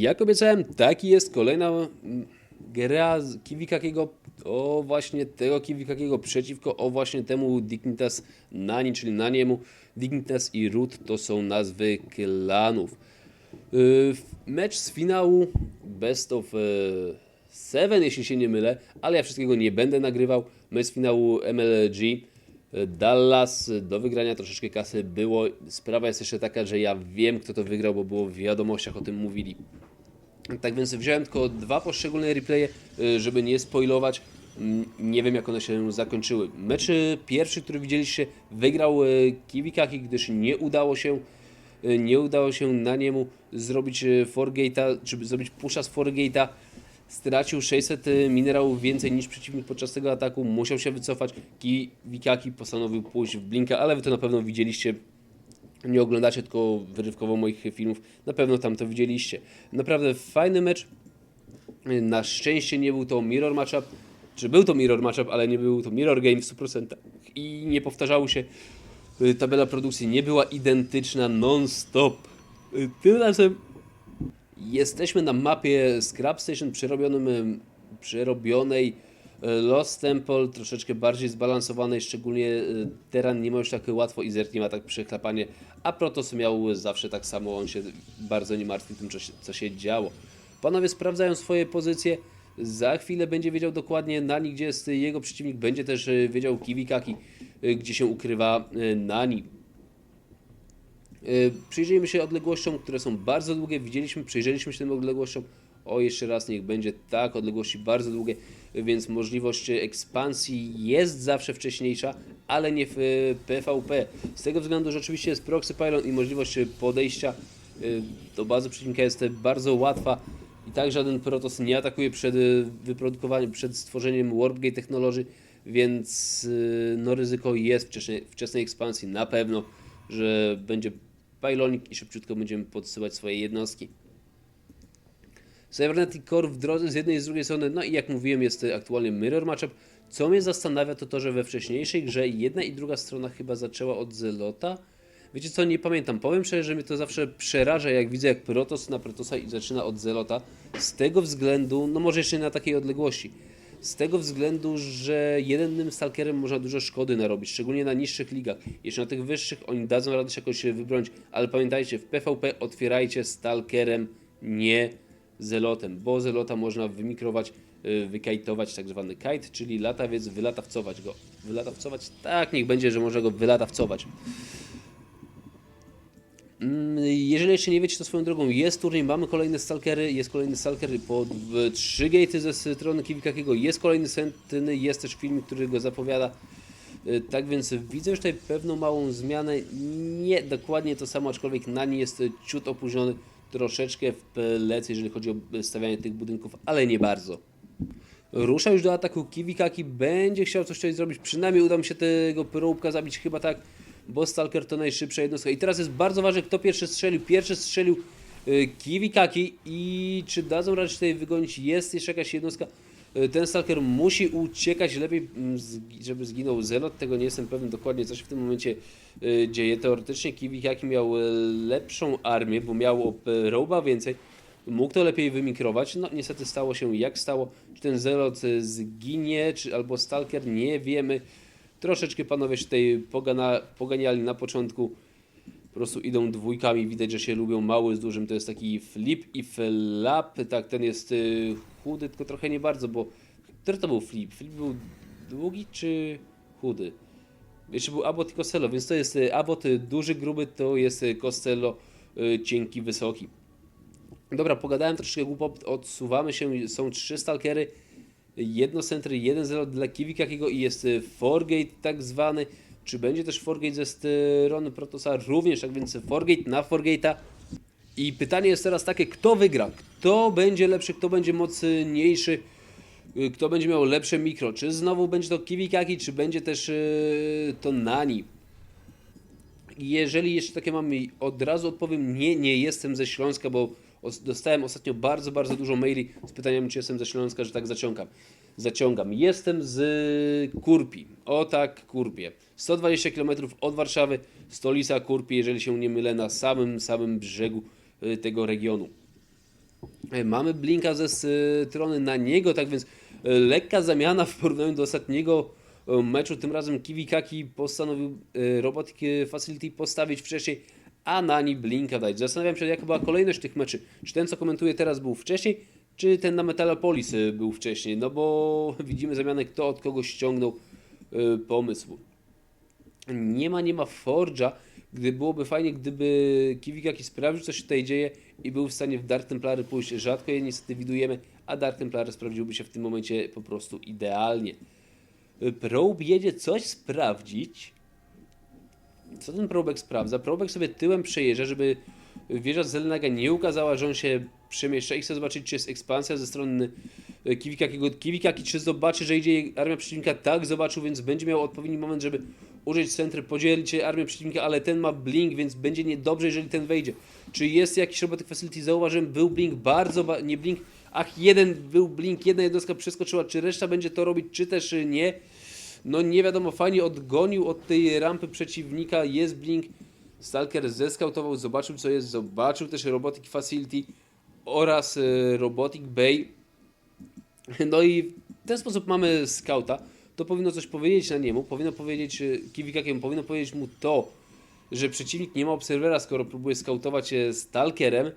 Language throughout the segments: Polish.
Jak obiecałem, taki jest kolejna mm, gra Kiwikakiego, o właśnie tego Kiwikakiego przeciwko o właśnie temu Dignitas Nani, czyli Naniemu. Dignitas i Root to są nazwy klanów. Yy, Mecz z finału Best of e, Seven, jeśli się nie mylę, ale ja wszystkiego nie będę nagrywał. Mecz z finału MLG e, Dallas do wygrania troszeczkę kasy było. Sprawa jest jeszcze taka, że ja wiem, kto to wygrał, bo było w wiadomościach o tym mówili. Tak więc wziąłem tylko dwa poszczególne replaye, y, żeby nie spoilować. Mm, Nie wiem, jak one się zakończyły. Mecz pierwszy, który widzieliście, wygrał y, Kiwikaki, gdyż nie udało się y, nie udało się na niemu zrobić Forgate'a, czy zrobić pusha z Forgate'a. Stracił 600 minerałów więcej niż przeciwnik podczas tego ataku. Musiał się wycofać. Kiwikaki postanowił pójść w Blinka, ale wy to na pewno widzieliście nie oglądacie tylko wyrywkowo moich filmów, na pewno tam to widzieliście. Naprawdę fajny mecz. Na szczęście nie był to mirror matchup, czy był to mirror matchup, ale nie był to mirror game w 100% i nie powtarzały się. Y, Tabela produkcji nie była identyczna non-stop. Y, Tym razem jesteśmy na mapie Scrap Station przerobionym, em, przerobionej Lost Temple, troszeczkę bardziej zbalansowanej, szczególnie e, Terran nie ma już tak łatwo i Zert nie ma tak przechlapanie, a Protoss miał zawsze tak samo, on się bardzo nie martwi tym, co się, co się działo. Panowie sprawdzają swoje pozycje, za chwilę będzie wiedział dokładnie Nani, gdzie jest jego przeciwnik, będzie też e, wiedział Kiwikaki, e, gdzie się ukrywa e, Nani. Przyjrzyjmy się odległościom, które są bardzo długie. Widzieliśmy, przyjrzeliśmy się tym odległościom. O, jeszcze raz niech będzie tak, odległości bardzo długie, więc możliwość ekspansji jest zawsze wcześniejsza, ale nie w PvP. Z tego względu, że oczywiście jest proxy pylon i możliwość podejścia y, do bazy przeciwnika jest bardzo łatwa. I tak żaden Protoss nie atakuje przed y, wyprodukowaniem, przed stworzeniem Warpgate Technology, więc no ryzyko jest wczesnej, wczesnej ekspansji na pewno, że będzie pajlonik i szybciutko będziemy podsyłać swoje jednostki. Cybernetic Core w drodze z jednej i z drugiej strony, no i jak mówiłem, jest aktualnie mirror matchup. Co mnie zastanawia, to to, że we wcześniejszej grze jedna i druga strona chyba zaczęła od Zelota. Wiecie co, nie pamiętam. Powiem szczerze, że mnie to zawsze przeraża, jak widzę, jak Protoss na Protossa i zaczyna od Zelota. Z tego względu, no może jeszcze na takiej odległości. Z tego względu, że jednym stalkerem można dużo szkody narobić, szczególnie na niższych ligach. Jeszcze na tych wyższych oni dadzą radę się jakoś wybronić, ale pamiętajcie, w PvP otwierajcie stalkerem, nie zelotem, bo zelota można wymikrować, y, wykajtować tak zwany kite, czyli latawiec, wylatawcować go. Wylatawcować? Tak, niech będzie, że można go wylatawcować. Mm, Jeżeli jeszcze nie wiecie, to swoją drogą jest turniej, mamy kolejne stalkery, jest kolejny stalker po trzy gatey ze strony Kiwikakiego, jest kolejny sentyny, jest też filmik, który go zapowiada. Y, Tak więc widzę już tutaj pewną małą zmianę, nie dokładnie to samo, aczkolwiek na nie jest ciut opóźniony, troszeczkę w plecy, jeżeli chodzi o stawianie tych budynków, ale nie bardzo. Rusza już do ataku Kiwikaki, będzie chciał coś tutaj zrobić, przynajmniej uda mi się tego próbka zabić, chyba tak, bo Stalker to najszybsza jednostka. I teraz jest bardzo ważne, kto pierwszy strzelił. Pierwszy strzelił y, Kiwikaki i czy dadzą się tutaj wygonić, jest jeszcze jakaś jednostka. Y, Ten Stalker musi uciekać, lepiej mm, żeby zginął Zelot, tego nie jestem pewien dokładnie, co się w tym momencie y, dzieje. Teoretycznie Kiwikaki miał y, lepszą armię, bo miał Roba więcej, mógł to lepiej wymikrować. No niestety stało się jak stało. Czy ten Zelot zginie, czy albo Stalker, nie wiemy. Troszeczkę panowie się tutaj pogana, poganiali na początku. Po prostu idą dwójkami, widać, że się lubią mały z dużym. To jest taki flip i flap. Tak, ten jest y, chudy, tylko trochę nie bardzo, bo który to był flip? Flip był długi czy chudy? Jeszcze był Abbott i Costello, więc to jest y, Abbott y, duży, gruby, to jest Costello cienki, wysoki. Dobra, pogadałem troszeczkę głupot, odsuwamy się, są trzy stalkery, jedno centry, jeden zero dla Kiwikakiego i jest Forgate tak zwany. Czy będzie też Forgate ze strony Protosa? Również, tak więc Forgate na Forgate'a. I pytanie jest teraz takie, kto wygra? Kto będzie lepszy, kto będzie mocniejszy? Y, Kto będzie miał lepsze mikro? Czy znowu będzie to Kiwikaki, czy będzie też y, to Nani? Jeżeli jeszcze takie mamy, od razu odpowiem, nie, nie jestem ze Śląska, bo os- dostałem ostatnio bardzo, bardzo dużo maili z pytaniem, czy jestem ze Śląska, że tak zaciągam. Zaciągam. Jestem z Kurpi. O tak, Kurpie. 120 km od Warszawy, stolica Kurpi, jeżeli się nie mylę, na samym, samym brzegu y, tego regionu. E, Mamy Blinka ze strony na niego, tak więc e, lekka zamiana w porównaniu do ostatniego e, meczu. Tym razem Kiwikaki postanowił Robotic Facility postawić wcześniej, a Nani Blinka dać. Zastanawiam się, jaka była kolejność tych meczy. Czy ten, co komentuję teraz, był wcześniej, czy ten na Metalopolis e, był wcześniej? No bo widzimy zamianę, kto od kogo ściągnął e, pomysł. Nie ma, nie ma Forge'a, gdy byłoby fajnie, gdyby Kiwikaki sprawdził, co się tutaj dzieje i był w stanie w Dark Templary pójść. Rzadko je niestety widujemy, a Dark Templary sprawdziłby się w tym momencie po prostu idealnie. Probe jedzie coś sprawdzić. Co ten Probek sprawdza? Probek sobie tyłem przejeżdża, żeby wieża Zelenaga nie ukazała, że on się przemieszcza i chce zobaczyć, czy jest ekspansja ze strony e, Kiwikakiego. Kiwikaki, czy zobaczy, że idzie armia przeciwnika? Tak, zobaczył, więc będzie miał odpowiedni moment, żeby użyć centry, podzielić armię przeciwnika, ale ten ma blink, więc będzie niedobrze, jeżeli ten wejdzie. Czy jest jakiś robotyk facility? Zauważyłem, był blink, bardzo, ba nie blink, ach, jeden był blink, jedna jednostka przeskoczyła, czy reszta będzie to robić, czy też nie. No nie wiadomo, fajnie odgonił od tej rampy przeciwnika, jest blink, Stalker zeskautował, zobaczył co jest, zobaczył też Robotic Facility oraz y, Robotic Bay. No i w ten sposób mamy skauta. To powinno coś powiedzieć na niemu, powinno powiedzieć y, Kiwikakiemu, powinno powiedzieć mu to, że przeciwnik nie ma obserwera, skoro próbuje skautować Stalkerem.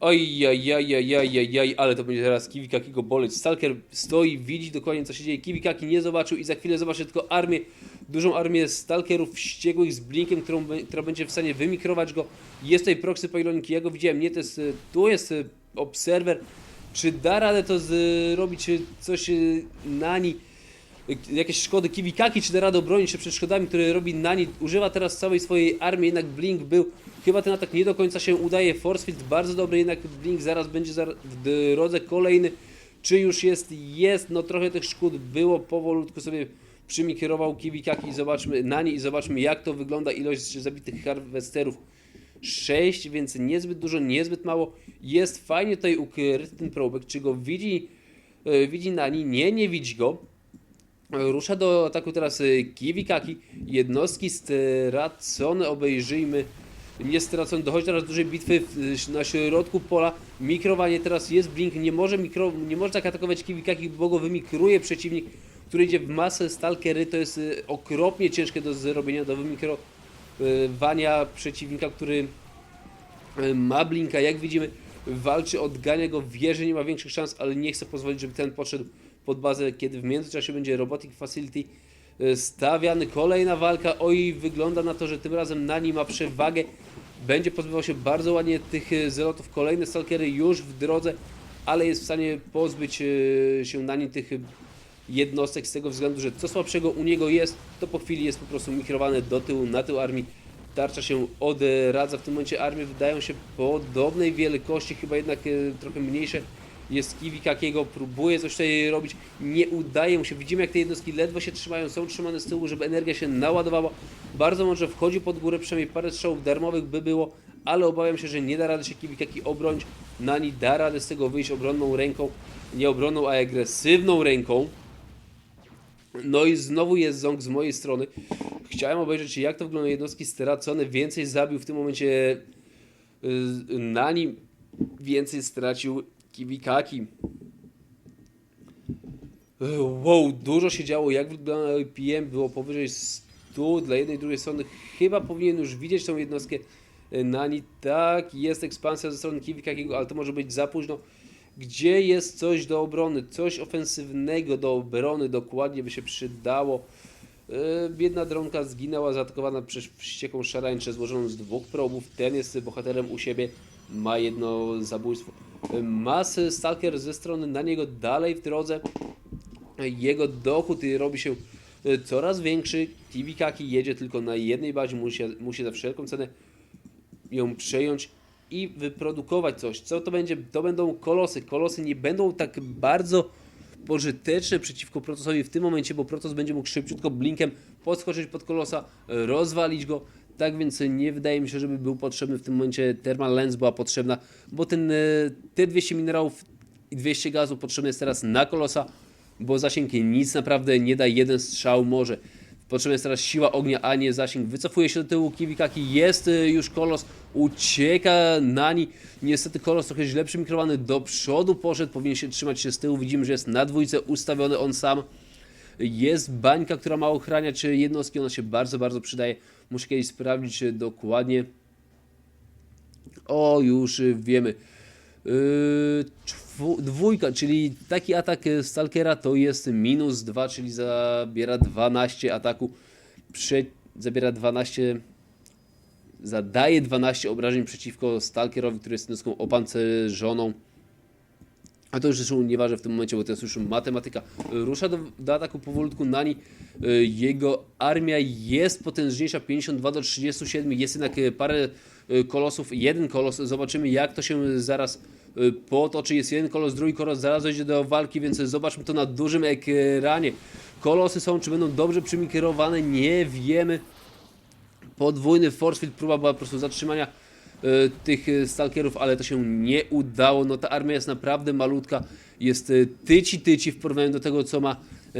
Oj, oj, oj, oj, oj, ale to będzie teraz Kiwikakiego boleć. Stalker stoi, widzi dokładnie co się dzieje. Kiwikaki nie zobaczył i za chwilę zobaczy tylko armię, dużą armię Stalkerów wściekłych z blinkiem, którą, która będzie w stanie wymikrować go. Jest tutaj proxy pyloniki, ja go widziałem, nie, to jest, tu jest y, obserwer. Czy da radę to zrobić y, coś y, Nani? Jakieś szkody Kiwikaki, czy da radę obronić się przed szkodami, które robi Nani? Używa teraz całej swojej armii, jednak Blink był. Chyba ten atak nie do końca się udaje. Force Field bardzo dobry, jednak Blink zaraz będzie w drodze kolejny. Czy już jest? Jest. No trochę tych szkód było. Powolutku sobie przymikrował Kiwikaki i zobaczmy Nani i zobaczmy jak to wygląda. Ilość zabitych harvesterów 6, więc niezbyt dużo, niezbyt mało. Jest fajnie tutaj ukryty ten probek. Czy go widzi, e, widzi Nani? Nie, nie widzi go. Rusza do ataku teraz y, Kiwikaki. Jednostki stracone, obejrzyjmy. Nie stracone, dochodzi teraz do dużej bitwy w- na środku pola. Mikrowanie teraz jest Blink, nie może, mikro, nie może tak atakować Kiwikaki, bo go wymikruje przeciwnik, który idzie w masę stalkery. To jest y, okropnie ciężkie do zrobienia, do wymikrowania przeciwnika, który y, ma Blinka. Jak widzimy, walczy, odgania go, wie, że nie ma większych szans, ale nie chce pozwolić, żeby ten podszedł pod bazę, kiedy w międzyczasie będzie Robotic Facility y, stawiany. Kolejna walka, oj, wygląda na to, że tym razem Nani ma przewagę. Będzie pozbywał się bardzo ładnie tych y, zelotów. Kolejne stalkery już w drodze, ale jest w stanie pozbyć y, się Nani tych y, jednostek z tego względu, że co słabszego u niego jest, to po chwili jest po prostu mikrowane do tyłu, na tył armii. Tarcza się odradza. W tym momencie armie wydają się podobnej wielkości, chyba jednak y, trochę mniejsze jest Kiwikakiego, próbuje coś tutaj robić, nie udaje mu się. Widzimy jak te jednostki ledwo się trzymają, są trzymane z tyłu, żeby energia się naładowała. Bardzo może wchodzi pod górę, przynajmniej parę strzałów darmowych by było, ale obawiam się, że nie da rady się Kiwikaki obronić. Nani da radę z tego wyjść obronną ręką, nie obronną, a agresywną ręką. No i znowu jest ząg z mojej strony. Chciałem obejrzeć jak to wygląda jednostki stracone, więcej zabił w tym momencie y, Nani, więcej stracił Kiwikaki. Wow, dużo się działo. Jak wygląda PM? Było powyżej 100 dla jednej i drugiej strony. Chyba powinien już widzieć tą jednostkę e, Nani. Tak, jest ekspansja ze strony Kiwikakiego, ale to może być za późno. Gdzie jest coś do obrony? Coś ofensywnego do obrony dokładnie by się przydało. E, Biedna dronka zginęła, zaatakowana przez wściekłą szarańczę złożoną z dwóch probów. Ten jest bohaterem u siebie, ma jedno zabójstwo. E, Mas Stalker ze strony na niego dalej w drodze. Jego dochód robi się e, coraz większy. Kiwikaki jedzie tylko na jednej bazie, musi, musi za wszelką cenę ją przejąć i wyprodukować coś. Co to będzie? To będą kolosy. Kolosy nie będą tak bardzo pożyteczne przeciwko Protosowi w tym momencie, bo Protos będzie mógł szybciutko blinkiem podskoczyć pod kolosa, rozwalić go. Tak więc nie wydaje mi się, żeby był potrzebny w tym momencie Thermal Lens była potrzebna, bo ten, e, te 200 minerałów i 200 gazu potrzebne jest teraz na kolosa, bo zasięg nic naprawdę nie da, jeden strzał może. Potrzebna jest teraz siła ognia, a nie zasięg. Wycofuje się do tyłu Kiwikaki, jest y, już kolos, ucieka Nani. Niestety kolos trochę źle przymikrowany do przodu poszedł, powinien się trzymać się z tyłu. Widzimy, że jest na dwójce ustawiony on sam. Jest bańka, która ma ochraniać jednostki, ona się bardzo, bardzo przydaje. Muszę kiedyś sprawdzić y, dokładnie. O, już y, wiemy. Yy, dwójka, czyli taki atak y, Stalkera to jest minus 2, czyli zabiera 12 ataku. Prze zabiera 12. Zadaje 12 obrażeń przeciwko Stalkerowi, który jest jednostką opancerzoną. A to już zresztą nieważne w tym momencie, bo to jest już matematyka. Rusza do, do ataku powolutku Nani. Y, Jego armia jest potężniejsza, 52 do 37. Jest jednak y, parę kolosów, jeden kolos. Zobaczymy jak to się zaraz y, potoczy. Jest jeden kolos, drugi kolos, zaraz dojdzie do walki, więc zobaczmy to na dużym ekranie. Kolosy są, czy będą dobrze przymikrowane, nie wiemy podwójny force próba była po prostu zatrzymania e, tych e, stalkerów, ale to się nie udało. No ta armia jest naprawdę malutka, jest tyci tyci w porównaniu do tego, co ma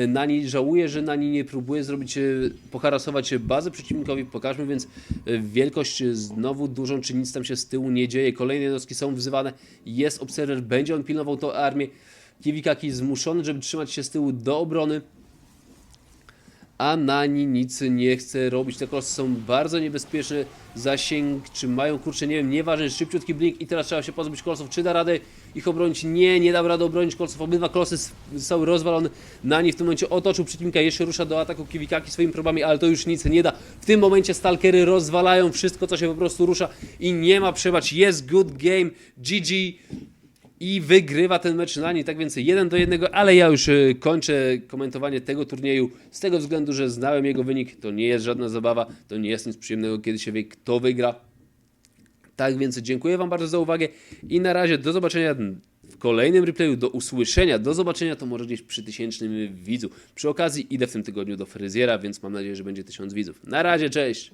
Nani. Żałuję, że Nani nie próbuje zrobić, e, poharasować bazę przeciwnikowi. Pokażmy więc e, wielkość e, znowu dużą, czy nic tam się z tyłu nie dzieje. Kolejne jednostki są wzywane, jest obserwer, będzie on pilnował tą armię. Kiwikaki zmuszony, żeby trzymać się z tyłu do obrony a Nani nic nie chce robić. Te kolosy są bardzo niebezpieczne. Zasięg, czy mają, kurczę, nie wiem, nieważne, szybciutki blink i teraz trzeba się pozbyć kolosów. Czy da radę ich obronić? Nie, nie dał rady obronić kolosów. Obydwa kolosy s- zostały rozwalone. Nani w tym momencie otoczył przeciwnika, jeszcze rusza do ataku Kiwikaki swoimi probami, ale to już nic nie da. W tym momencie stalkery rozwalają wszystko, co się po prostu rusza i nie ma przebacz. Jest good game, GG i wygrywa ten mecz na nie, tak więc jeden do jednego, ale ja już e, kończę komentowanie tego turnieju z tego względu, że znałem jego wynik, to nie jest żadna zabawa, to nie jest nic przyjemnego, kiedy się wie kto wygra. Tak więc dziękuję Wam bardzo za uwagę i na razie do zobaczenia w kolejnym replayu, do usłyszenia, do zobaczenia to może gdzieś przy tysięcznym widzu. Przy okazji idę w tym tygodniu do fryzjera, więc mam nadzieję, że będzie tysiąc widzów. Na razie, cześć!